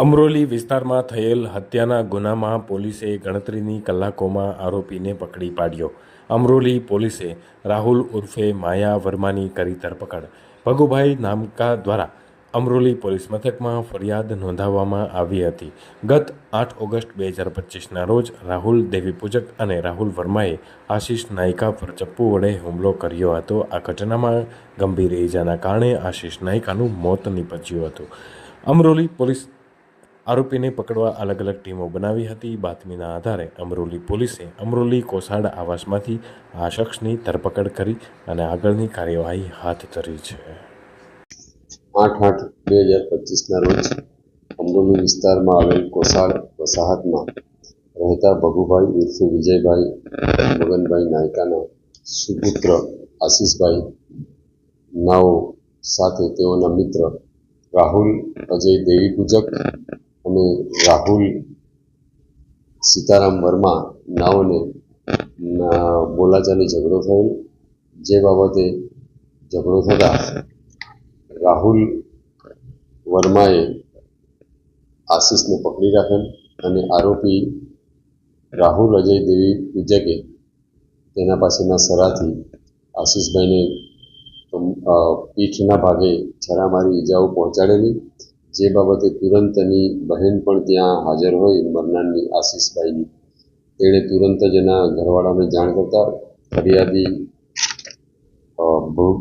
અમરોલી વિસ્તારમાં થયેલ હત્યાના ગુનામાં પોલીસે ગણતરીની કલાકોમાં આરોપીને પકડી પાડ્યો. અમરોલી પોલીસે રાહુલ ઉર્ફે માયા વર્માની કરી ધરપકડ. ભગુભાઈ નામકા દ્વારા અમરોલી પોલીસ મથકમાં ફરિયાદ નોંધાવવામાં આવી હતી. ગત આઠ ઓગસ્ટ બે હજાર પચીસના રોજ રાહુલ દેવીપૂજક અને રાહુલ વર્માએ આશીષ નાયકા પર ચપ્પુ વડે હુમલો કર્યો હતો. આ ઘટનામાં ગંભીર ઇજાના કારણે આશીષ નાયકાનું મોત નીપજ્યું હતું. અમરોલી પોલીસ આરોપીને પકડવા અલગ અલગ ટીમો બનાવી હતી. બાતમીના આધારે અમરોલી પોલીસે અમરોલી કોસાડ આવાસમાંથી આ શખ્સની ધરપકડ કરી અને આગળની કાર્યવાહી હાથ ધરી છે. આઠ આઠ બે હજાર પચીસના રોજ અમરોલી વિસ્તારમાં આવેલ કોસાડ વસાહતમાં રહેતા ભગુભાઈ ઉર્ફે વિજયભાઈ, મગનભાઈ નાયકાના સુપુત્ર આશીષભાઈ નાઓ સાથે તેઓના મિત્ર રાહુલ, અજય દેવી પૂજક અને રાહુલ સીતારામ વર્મા નાઓને બોલાચાલી ઝઘડો થયેલ. જે બાબતે ઝઘડો થતાં રાહુલ વર્માએ આશીષને પકડી રાખેલ અને આરોપી રાહુલ અજય દેવી પૂજકે તેના પાસેના સરાથી આશીષભાઈને પીઠના ભાગે છરા મારી ઈજાઓ પહોંચાડેલી. જે બાબતે તુરંત એની બહેન પણ ત્યાં હાજર હોય, મરનારની આશીષભાઈની તેણે તુરંત જ એના ઘરવાળાને જાણ કરતા ફરિયાદી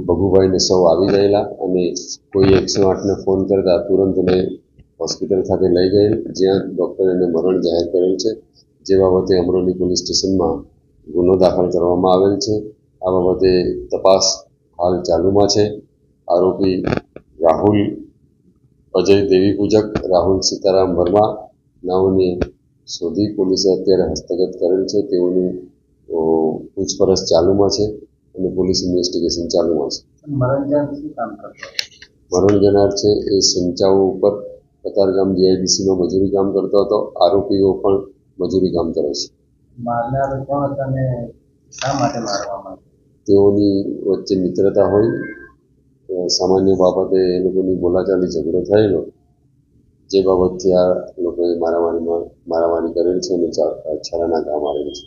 ભગુભાઈને સૌ આવી ગયેલા અને કોઈ એકસો આઠને ફોન કરતા તુરંત એને હોસ્પિટલ ખાતે લઈ ગયેલ, જ્યાં ડૉક્ટરે એને મરણ જાહેર કરેલ છે. જે બાબતે અમરોલી પોલીસ સ્ટેશનમાં ગુનો દાખલ કરવામાં આવેલ છે. આ બાબતે તપાસ હાલ ચાલુમાં છે. આરોપી રાહુલ અજય દેવી પૂજક રાહુલ સીતારામ વર્મા નાઓને શોધી પોલીસે અત્યારે હસ્તગત કરેલ છે. તેઓનું પૂછપરછ ચાલુમાં છે અને પોલીસ ઇન્વેસ્ટિગેશન ચાલુમાં છે. મરણ જનાર છે એ સંચાઓ ઉપર કતારગામ જીઆઈડીસીમાં મજૂરી કામ કરતો હતો. આરોપીઓ પણ મજૂરી કામ કરે છે? તેઓની વચ્ચે મિત્રતા હોય સામાન્ય બાબતે એ લોકોની બોલાચાલી ઝઘડો થયેલો. જે બાબતથી આ લોકોએ મારામારીમાં, મારામારી કરેલ છે અને છરાના ઘા મારેલ છે.